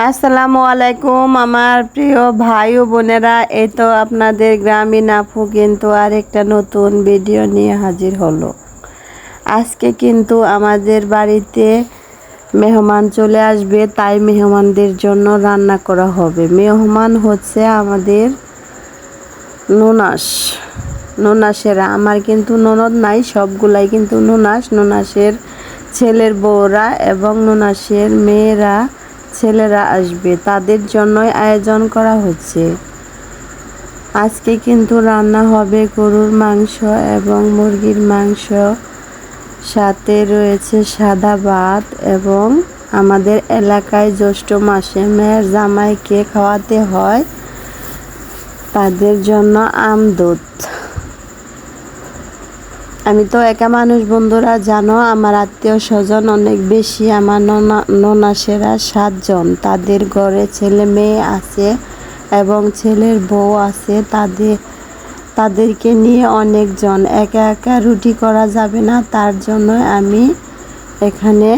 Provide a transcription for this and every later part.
আসসালামু আলাইকুম, আমার প্রিয় ভাই ও বোনেরা। এই তো আপনাদের গ্রামীণ আপু কিন্তু আরেকটা নতুন ভিডিও নিয়ে হাজির হলো। আজকে কিন্তু আমাদের বাড়িতে মেহমান চলে আসবে, তাই মেহমানদের জন্য রান্না করা হবে। মেহমান হচ্ছে আমাদের নুনাস। নুনাসেরা, আমার কিন্তু ননদ নাই, সবগুলাই কিন্তু নুনাস। নুনাসের ছেলের বউরা এবং নুনাসের মেয়েরা ছেলেরা আসবে, তাদের জন্যই আয়োজন করা হচ্ছে। আজকে কিন্তু রান্না হবে গরুর মাংস এবং মুরগির মাংস। সাথে রয়েছে সাদা ভাত এবং আমাদের এলাকায় জ্যৈষ্ঠ মাসে মেয়ের জামাইকে খাওয়াতে হয়। তাদের জন্য আমদুধ আমি তো একা মানুষ, বন্ধুরা, জানো, আমার আত্মীয় স্বজন অনেক বেশি, আমার ননা ননাসেরা সাতজন। তাদের ঘরে ছেলে মেয়ে আছে এবং ছেলের বউ আছে তাদের তাদেরকে নিয়ে অনেকজন। একা একা রুটি করা যাবে না, তার জন্য আমি এখানে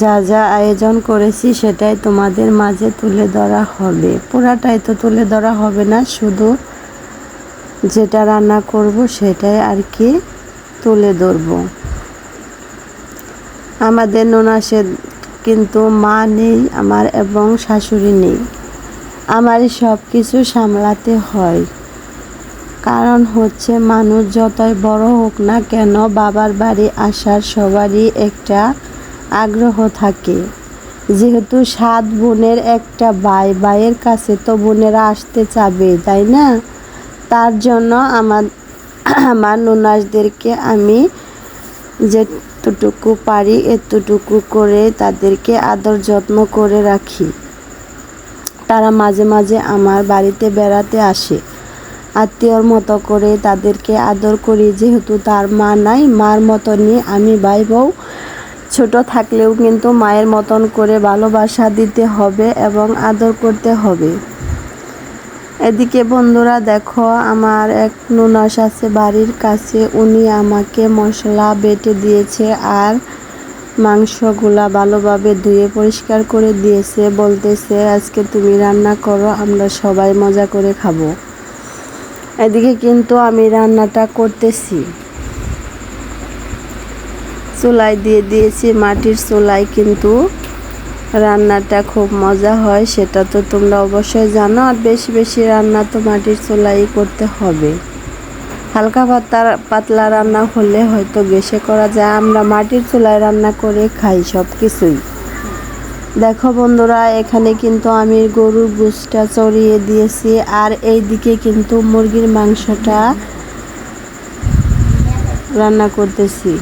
যা যা আয়োজন করেছি সেটাই তোমাদের মাঝে তুলে ধরা হবে। পুরাটাই তো তুলে ধরা হবে না, শুধু যেটা রান্না করব সেটাই আর কি তুলে ধরব। আমাদের ননাসে কিন্তু মা নেই, আমার এবং শাশুড়ি নেই। আমারই সব কিছু সামলাতে হয়। কারণ হচ্ছে মানুষ যতই বড় হোক না কেন বাবার বাড়ি আসার সবারই একটা আগ্রহ থাকে। যেহেতু সাত বোনের একটা ভাই, ভাইয়ের কাছে তো বোনেরা আসতে চাবে তাই না? তার জন্য আমার আমার নুনাসদেরকে আমি যেতটুকু পারি, এতটুকু করে তাদেরকে আদর যত্ন করে রাখি। তারা মাঝে মাঝে আমার বাড়িতে বেড়াতে আসে। আত্মীয়র মতো করে তাদেরকে আদর করি, যেহেতু তার মা নাই, মার মতনই আমি ভাই বউ ছোট থাকলেও কিন্তু মায়ের মতন করে ভালোবাসা দিতে হবে এবং আদর করতে হবে। এদিকে বন্ধুরা দেখো, আমার এক নুনাস আছে বাড়ির কাছে, উনি আমাকে মশলা বেটে দিয়েছে আর মাংসগুলা ভালোভাবে ধুয়ে পরিষ্কার করে দিয়েছে, বলতেছে, আজকে তুমি রান্না করো, আমরা সবাই মজা করে খাব। এদিকে কিন্তু আমি রান্নাটা করতেছি। চুলাই দিয়ে দিয়েছি মাটির চুলাই কিন্তু রান্নাটা খুব মজা হয়, সেটা তো তোমরা অবশ্যই জানো। আর বেশি বেশি রান্না তো মাটির চুলাই করতে হবে। হালকা পাতলা পাতলা রান্না হলে হয়তো গ্যাসে করা যায়। আমরা মাটির চুলায় রান্না করে খাই সব কিছুই দেখো বন্ধুরা, এখানে কিন্তু আমি গরুর গুসটা চড়িয়ে দিয়েছি। আর এই দিকে কিন্তু মুরগির মাংসটা রান্না করতেছি।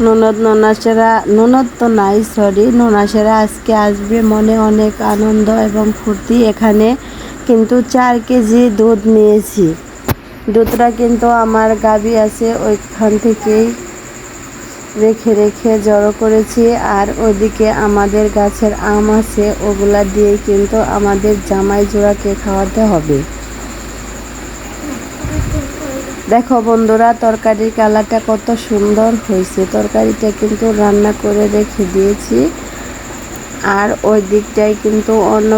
ননদ, ননাসেরা, ননদ তো নাই সরি ননাসেরা আজকে আসবে, মনে অনেক আনন্দ এবং ফুর্তি এখানে। কিন্তু চার কেজি দুধ নিয়েছি। দুধটা কিন্তু আমার গাবি আছে, ওইখান থেকেই রেখে রেখে জড়ো করেছি। আর ওইদিকে আমাদের গাছের আম আছে, ওগুলা দিয়ে কিন্তু আমাদের জামাই জোড়াকে খাওয়াতে হবে। দেখো বন্ধুরা, তরকারির কালারটা কত সুন্দর হয়েছে। তরকারিটা কিন্তু রান্না করে রেখে দিয়েছি। আর ওই দিকটায় কিন্তু অন্য